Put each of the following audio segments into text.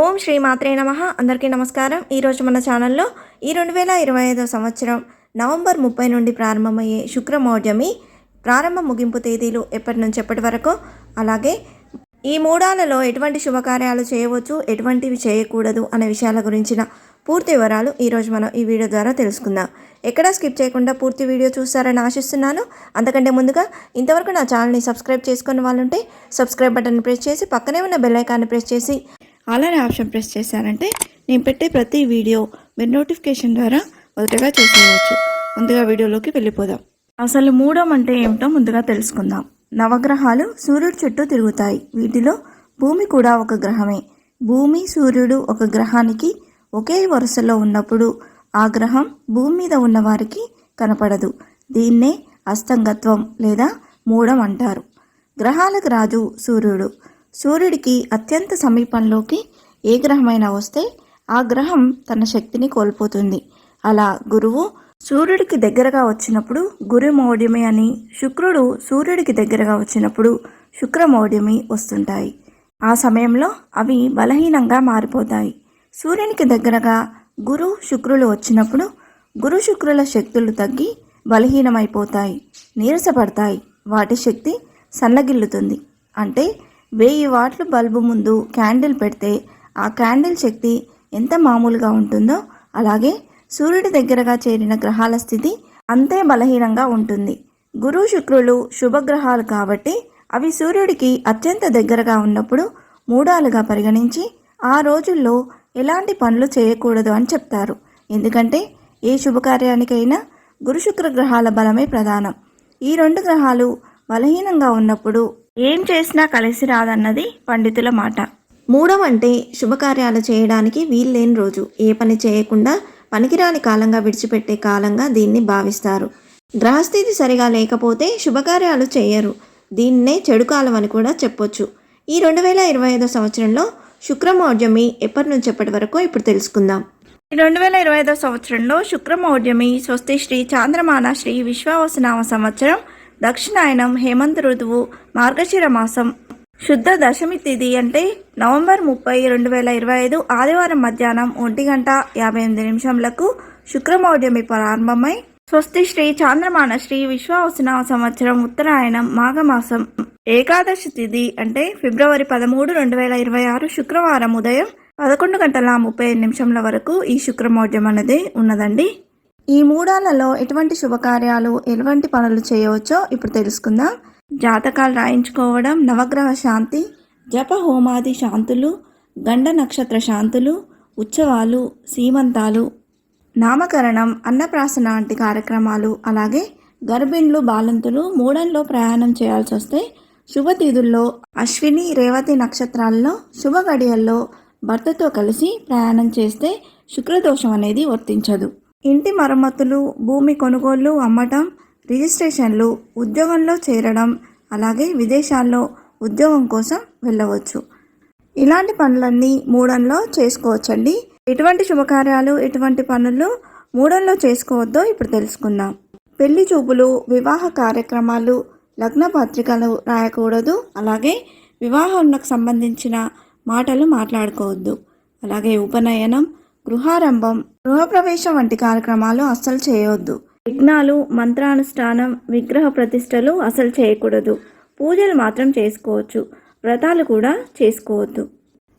ఓం శ్రీ మాత్రే నమ. అందరికీ నమస్కారం. ఈరోజు మన ఛానల్లో ఈ రెండు వేల ఇరవై ఐదో సంవత్సరం నవంబర్ ముప్పై నుండి ప్రారంభమయ్యే శుక్రమౌఢ్యమి ప్రారంభ ముగింపు తేదీలు ఎప్పటి నుంచి ఎప్పటి వరకు? అలాగే ఈ మూడాలలో ఎటువంటి శుభకార్యాలు చేయవచ్చు ఎటువంటివి చేయకూడదు అనే విషయాల గురించిన పూర్తి వివరాలు ఈరోజు మనం ఈ వీడియో ద్వారా తెలుసుకుందాం. ఎక్కడా స్కిప్ చేయకుండా పూర్తి వీడియో చూస్తారని ఆశిస్తున్నాను. అంతకంటే ముందుగా ఇంతవరకు నా ఛానల్ని సబ్స్క్రైబ్ చేసుకున్న వాళ్ళుంటే సబ్స్క్రైబ్ బటన్ ప్రెస్ చేసి పక్కనే ఉన్న బెల్ ఐకాన్ని ప్రెస్ చేసి అలానే ఆప్షన్ ప్రెస్ చేశారంటే నేను పెట్టే ప్రతి వీడియో మీరు నోటిఫికేషన్ ద్వారా మొదటగా చూసేయవచ్చు. ముందుగా వీడియోలోకి వెళ్ళిపోదాం. అసలు మూడం అంటే ఏమిటో ముందుగా తెలుసుకుందాం. నవగ్రహాలు సూర్యుడు చుట్టూ తిరుగుతాయి. వీటిలో భూమి కూడా ఒక గ్రహమే. భూమి సూర్యుడు ఒక గ్రహానికి ఒకే వరుసలో ఉన్నప్పుడు ఆ గ్రహం భూమి మీద ఉన్న వారికి కనపడదు. దీన్నే అస్తంగత్వం లేదా మూడం అంటారు. గ్రహాలకు రాజు సూర్యుడు. సూర్యుడికి అత్యంత సమీపంలోకి ఏ గ్రహమైనా వస్తే ఆ గ్రహం తన శక్తిని కోల్పోతుంది. అలా గురువు సూర్యుడికి దగ్గరగా వచ్చినప్పుడు గురుమౌఢ్యమి అని శుక్రుడు సూర్యుడికి దగ్గరగా వచ్చినప్పుడు శుక్రమౌఢ్యమి వస్తుంటాయి. ఆ సమయంలో అవి బలహీనంగా మారిపోతాయి. సూర్యునికి దగ్గరగా గురు శుక్రులు వచ్చినప్పుడు గురు శుక్రుల శక్తులు తగ్గి బలహీనమైపోతాయి నీరసపడతాయి. వాటి శక్తి సన్నగిల్లుతుంది. అంటే వెయ్యి వాట్లు బల్బు ముందు క్యాండిల్ పెడితే ఆ క్యాండిల్ శక్తి ఎంత మామూలుగా ఉంటుందో అలాగే సూర్యుడి దగ్గరగా చేరిన గ్రహాల స్థితి అంతే బలహీనంగా ఉంటుంది. గురు శుక్రులు శుభగ్రహాలు కాబట్టి అవి సూర్యుడికి అత్యంత దగ్గరగా ఉన్నప్పుడు మూడాలుగా పరిగణించి ఆ రోజుల్లో ఎలాంటి పనులు చేయకూడదు అని చెప్తారు. ఎందుకంటే ఏ శుభకార్యానికైనా గురు శుక్ర గ్రహాల బలమే ప్రధానం. ఈ రెండు గ్రహాలు బలహీనంగా ఉన్నప్పుడు ఏం చేసినా కలిసి రాదన్నది పండితుల మాట. మూడవ అంటే శుభకార్యాలు చేయడానికి వీల్లేని రోజు. ఏ పని చేయకుండా పనికిరాని కాలంగా విడిచిపెట్టే కాలంగా దీన్ని భావిస్తారు. గ్రహస్థితి సరిగా లేకపోతే శుభకార్యాలు చేయరు. దీన్నే చెడు కాలం అని కూడా చెప్పొచ్చు. ఈ రెండు వేల ఇరవై ఐదో సంవత్సరంలో శుక్రమౌర్యమి ఎప్పటి నుంచి ఎప్పటి వరకు ఇప్పుడు తెలుసుకుందాం. ఈ రెండు వేల ఇరవై ఐదో సంవత్సరంలో శుక్రమౌర్యమి స్వస్తి శ్రీ చాంద్రమాన శ్రీ విశ్వావసనామ సంవత్సరం దక్షిణాయనం హేమంత్ ఋతువు మార్గశిర మాసం శుద్ధ దశమి తిథి అంటే నవంబర్ ముప్పై రెండు వేల ఇరవై ఐదు ఆదివారం మధ్యాహ్నం ఒంటి గంట యాభై ఎనిమిది నిమిషంలకు శుక్రమౌఢ్యమి ప్రారంభమై స్వస్తి శ్రీ చాంద్రమాన శ్రీ విశ్వావసన సంవత్సరం ఉత్తరాయణం మాఘమాసం ఏకాదశి తిథి అంటే ఫిబ్రవరి పదమూడు రెండు వేల ఇరవై ఆరు శుక్రవారం ఉదయం పదకొండు గంటల ముప్పై ఐదు నిమిషంల వరకు ఈ శుక్రమౌఢ్యం అనేది ఉన్నదండి. ఈ మూడాలలో ఎటువంటి శుభకార్యాలు ఎటువంటి పనులు చేయవచ్చో ఇప్పుడు తెలుసుకుందాం. జాతకాలు రాయించుకోవడం నవగ్రహ శాంతి జప హోమాది శాంతులు గండ నక్షత్ర శాంతులు ఉత్సవాలు సీమంతాలు నామకరణం అన్నప్రాసన వంటి కార్యక్రమాలు అలాగే గర్భిణులు బాలంతులు మూడంలో ప్రయాణం చేయాల్సి వస్తే శుభతిథుల్లో అశ్విని రేవతి నక్షత్రాల్లో శుభ గడియల్లో భర్తతో కలిసి ప్రయాణం చేస్తే శుక్రదోషం అనేది వర్తించదు. ఇంటి మరమ్మతులు భూమి కొనుగోళ్ళు అమ్మటం రిజిస్ట్రేషన్లు ఉద్యోగంలో చేరడం అలాగే విదేశాల్లో ఉద్యోగం కోసం వెళ్ళవచ్చు. ఇలాంటి పనులన్నీ మూడంలో చేసుకోవచ్చండి. ఎటువంటి శుభకార్యాలు ఎటువంటి పనులు మూడంలో చేసుకోవద్దో ఇప్పుడు తెలుసుకుందాం. పెళ్ళి చూపులు వివాహ కార్యక్రమాలు లగ్న పత్రికలు రాయకూడదు. అలాగే వివాహంకు సంబంధించిన మాటలు మాట్లాడుకోవద్దు. అలాగే ఉపనయనం గృహారంభం. గృహప్రవేశం వంటి కార్యక్రమాలు అస్సలు చేయవద్దు విఘ్నాలు మంత్రానుష్ఠానం విగ్రహ ప్రతిష్టలు అసలు చేయకూడదు. పూజలు మాత్రం చేసుకోవచ్చు. వ్రతాలు కూడా చేసుకోవద్దు.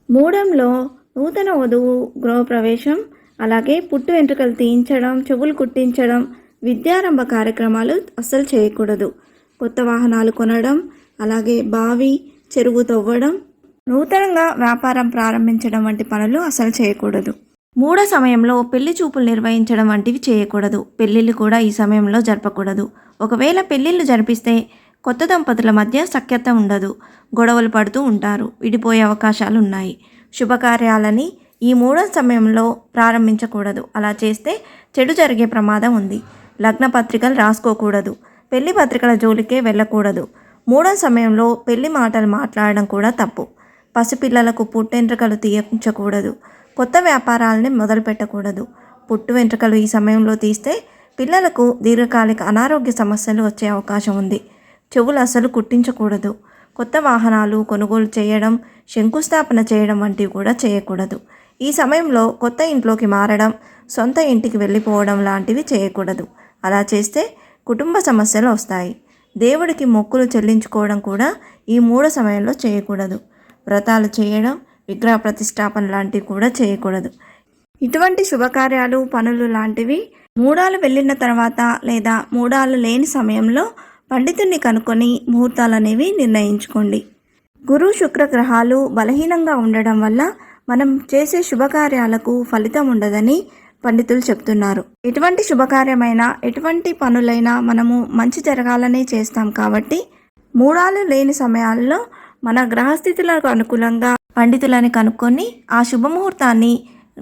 మూడంలో నూతన వధువు గృహప్రవేశం అలాగే పుట్టు వెంట్రుకలు తీయించడం చెవులు కుట్టించడం విద్యారంభ కార్యక్రమాలు అస్సలు చేయకూడదు. కొత్త వాహనాలు కొనడం అలాగే బావి చెరువు తవ్వడం నూతనంగా వ్యాపారం ప్రారంభించడం వంటి పనులు అసలు చేయకూడదు. మూడో సమయంలో పెళ్ళి చూపులు నిర్వహించడం వంటివి చేయకూడదు. పెళ్ళిళ్ళు కూడా ఈ సమయంలో జరపకూడదు. ఒకవేళ పెళ్ళిళ్ళు జరిపిస్తే కొత్త దంపతుల మధ్య సఖ్యత ఉండదు. గొడవలు పడుతూ ఉంటారు. విడిపోయే అవకాశాలు ఉన్నాయి శుభకార్యాలని ఈ మూడో సమయంలో ప్రారంభించకూడదు. అలా చేస్తే చెడు జరిగే ప్రమాదం ఉంది. లగ్న పత్రికలు రాసుకోకూడదు. పెళ్ళి పత్రికల జోలికే వెళ్ళకూడదు. మూడో సమయంలో పెళ్ళి మాటలు మాట్లాడడం కూడా తప్పు. పసిపిల్లలకు పుట్టు వెంట్రుకలు తీయించకూడదు. కొత్త వ్యాపారాలని మొదలుపెట్టకూడదు. పుట్టు వెంట్రుకలు ఈ సమయంలో తీస్తే పిల్లలకు దీర్ఘకాలిక అనారోగ్య సమస్యలు వచ్చే అవకాశం ఉంది. చెవులు అసలు కుట్టించకూడదు. కొత్త వాహనాలు కొనుగోలు చేయడం శంకుస్థాపన చేయడం వంటివి కూడా చేయకూడదు. ఈ సమయంలో కొత్త ఇంట్లోకి మారడం సొంత ఇంటికి వెళ్ళిపోవడం లాంటివి చేయకూడదు. అలా చేస్తే కుటుంబ సమస్యలు వస్తాయి. దేవుడికి మొక్కులు చెల్లించుకోవడం కూడా ఈ మూడో సమయంలో చేయకూడదు. వ్రతాలు చేయడం విగ్రహ ప్రతిష్టాపన లాంటివి కూడా చేయకూడదు. ఇటువంటి శుభకార్యాలు పనులు లాంటివి మూడాలు వెళ్ళిన తర్వాత లేదా మూడాలు లేని సమయంలో పండితుడిని కనుక్కొని ముహూర్తాలు అనేవి నిర్ణయించుకోండి. గురు శుక్ర గ్రహాలు బలహీనంగా ఉండడం వల్ల మనం చేసే శుభకార్యాలకు ఫలితం ఉండదని పండితులు చెప్తున్నారు. ఎటువంటి శుభకార్యమైనా ఎటువంటి పనులైనా మనము మంచి జరగాలనే చేస్తాం కాబట్టి మూడాలు లేని సమయాల్లో మన గ్రహస్థితులకు అనుకూలంగా పండితులని కనుక్కొని ఆ శుభముహూర్తాన్ని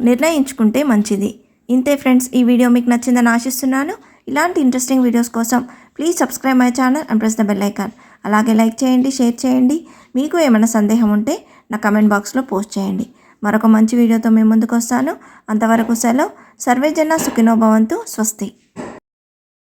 నిర్ణయించుకుంటే మంచిది. ఇంతే ఫ్రెండ్స్ ఈ వీడియో మీకు నచ్చిందని ఆశిస్తున్నాను. ఇలాంటి ఇంట్రెస్టింగ్ వీడియోస్ కోసం please subscribe my channel and press the bell icon అలాగే లైక్ చేయండి షేర్ చేయండి. మీకు ఏమైనా సందేహం ఉంటే నా కమెంట్ బాక్స్లో పోస్ట్ చేయండి. మరొక మంచి వీడియోతో మేము ముందుకు వస్తాను. అంతవరకు సెలవు. సర్వేజన సుఖినోభవంతు స్వస్తి.